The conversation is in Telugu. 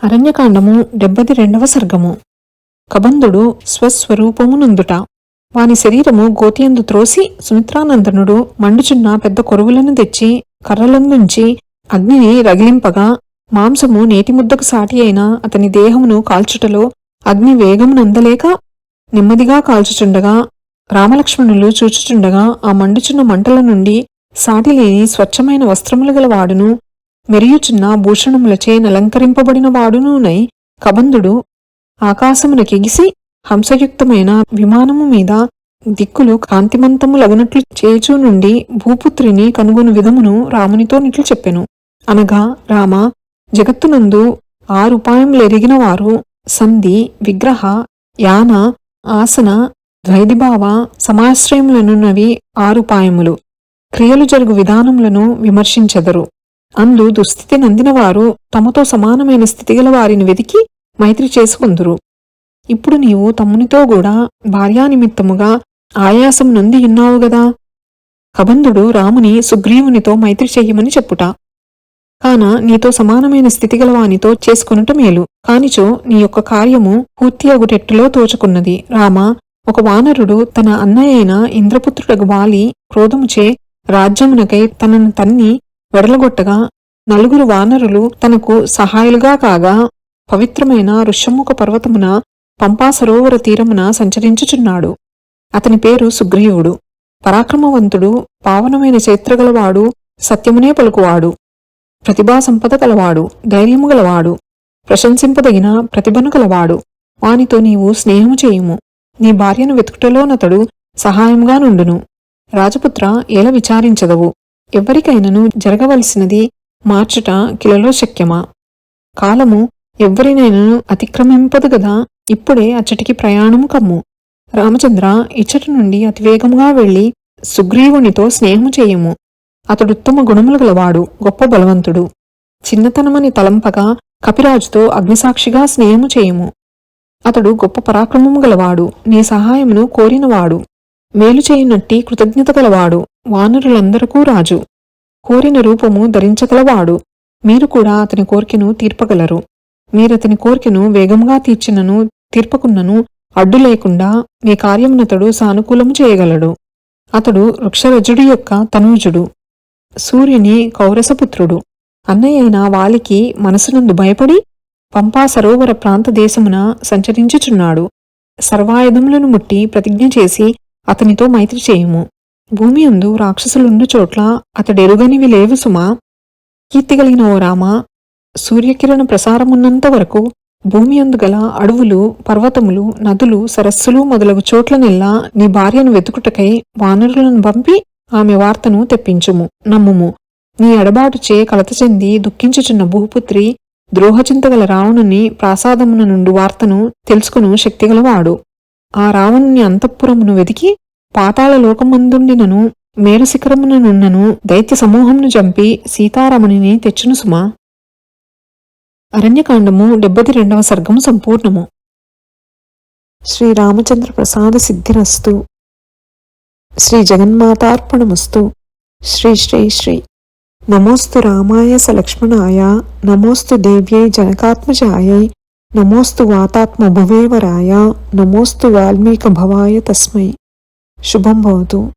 అరణ్యకాండము డెబ్బది రెండవ సర్గము. కబంధుడు స్వస్వరూపమునందుట వాని శరీరము గోతియందు త్రోసి సుమిత్రానందనుడు మండుచున్న పెద్ద కొరువులను తెచ్చి కర్రలందుంచి అగ్నిని రగిలింపగా మాంసము నేటి ముద్దకు సాటి అయిన అతని దేహమును కాల్చుటలో అగ్ని వేగమునందలేక నెమ్మదిగా కాల్చుచుండగా రామలక్ష్మణులు చూచుచుండగా ఆ మండుచున్న మంటల నుండి సాటిలేని స్వచ్ఛమైన వస్త్రములు గల వాడును మెరియుచున్న భూషణములచే నలంకరింపబడిన వాడునూనై కబంధుడు ఆకాశమునకెగిసి హంసయుక్తమైన విమానము మీద దిక్కులు కాంతిమంతములగునట్లు చేచూ నుండి భూపుత్రిని కనుగొను విధమును రామునితో నిట్లు చెప్పెను. అనగా రామ జగత్తునందు ఆరుపాయములెరిగిన వారు సంధి విగ్రహ యాన ఆసన ద్వైదిభావ సమాశ్రయములనున్నవి ఆరుపాయములు క్రియలు జరుగు విధానములను విమర్శించెదరు. అందు దుస్థితి నందినవారు తమతో సమానమైన స్థితిగల వారిని వెతికి మైత్రి చేసుకుందురు ఇప్పుడు నీవు తమ్మునితో కూడా భార్యానిమిత్తముగా ఆయాసం నొంది ఉన్నావు గదా? కబంధుడు రాముని సుగ్రీవునితో మైత్రి చెయ్యమని చెప్పుట. కాన నీతో సమానమైన స్థితిగల వానితో చేసుకొనుట మేలు. కానిచో నీ యొక్క కార్యము పూర్తి అగుటెట్టులో తోచుకున్నది. రామ ఒక వానరుడు తన అన్నయ్యైన ఇంద్రపుత్రుడగు వాలి క్రోధముచే రాజ్యమునకై తనను తన్ని వెడలగొట్టగా నలుగురు వానరులు తనకు సహాయులుగా కాగా పవిత్రమైన ఋష్యముఖ పర్వతమున పంపా సరోవర తీరమున సంచరించుచున్నాడు. అతని పేరు సుగ్రీవుడు. పరాక్రమవంతుడు పావనమైన చైత్రగలవాడు సత్యమునే పలుకువాడు. ప్రతిభా సంపద గలవాడు ధైర్యము గలవాడు. ప్రశంసింపదగిన ప్రతిభను గలవాడు. వానితో నీవు స్నేహము చేయుము. నీ భార్యను వెతుకుటలోనతడు సహాయముగా నుండును రాజపుత్ర ఎలా విచారించదవు. ఎవరికైనను జరగవలసినది మార్చుట కిలలో శక్యమా? కాలము ఎవ్వరినైనను అతిక్రమింపదు గదా ఇప్పుడే అచ్చటికి ప్రయాణము కమ్ము. రామచంద్ర ఇచ్చటి నుండి అతివేగముగా వెళ్ళి సుగ్రీవునితో స్నేహము చేయుము. అతడుత్తమ గుణములు గలవాడు గొప్ప బలవంతుడు. చిన్నతనమని తలంపగా కపిరాజుతో అగ్నిసాక్షిగా స్నేహము చేయుము. అతడు గొప్ప పరాక్రమము గలవాడు నీ సహాయమును కోరినవాడు. మేలు చేయునట్టి కృతజ్ఞత గలవాడు. వానరులందరకూ రాజు. కోరిన రూపము ధరించగలవాడు. మీరు కూడా అతని కోరికను తీర్పగలరు. మీరతని కోరికను వేగంగా తీర్చినను తీర్పకున్నను అడ్డు లేకుండా మీ కార్యమునతడు సానుకూలము చేయగలడు. అతడు వృక్షరజుడి యొక్క తనూజుడు. సూర్యుని కౌరసపుత్రుడు. అన్నయ్యైన వాలికి మనసునందు భయపడి పంపా సరోవర ప్రాంత దేశమున సంచరించుచున్నాడు. సర్వాయుధములను ముట్టి ప్రతిజ్ఞ చేసి అతనితో మైత్రి చేయుము. భూమి అందు రాక్షసులుండు చోట్ల అతడెరుగనివి లేవు సుమా. కీర్తిగలిగిన ఓ రామ సూర్యకిరణ ప్రసారమున్నంత వరకు భూమి అందుగల అడవులు పర్వతములు నదులు సరస్సులు మొదలగు చోట్లనెల్లా నీ భార్యను వెతుకుటకై వానరులను పంపి ఆమె వార్తను తెప్పించుము నమ్ముము. నీ ఎడబాటుచే కలత చెంది దుఃఖించుచున్న భూపుత్రి ద్రోహచింతగల రావణుని ప్రాసాదమున నుండి వార్తను తెలుసుకును శక్తిగలవాడు ఆ రావణుని అంతఃపురమును వెతికి పాతాళ లోకమందుండినను మేరశిఖరముననున్నను దైత్య సమూహమును చంపి సీతారమణిని తెచ్చును సుమా. అరణ్యకాండము డెబ్బది రెండవ సర్గము సంపూర్ణము. శ్రీరామచంద్ర ప్రసాద సిద్ధిరస్తు. శ్రీ జగన్మాతార్పణమస్తు. శ్రీ శ్రీ శ్రీ. నమోస్తు రామాయ సలక్ష్మణాయ నమోస్తు దేవ్యై జనకాత్మజాయై నమోస్తు వాతాత్మ భువేవరాయ నమోస్తు వాల్మీకభవాయ తస్మై. शुभं भवतु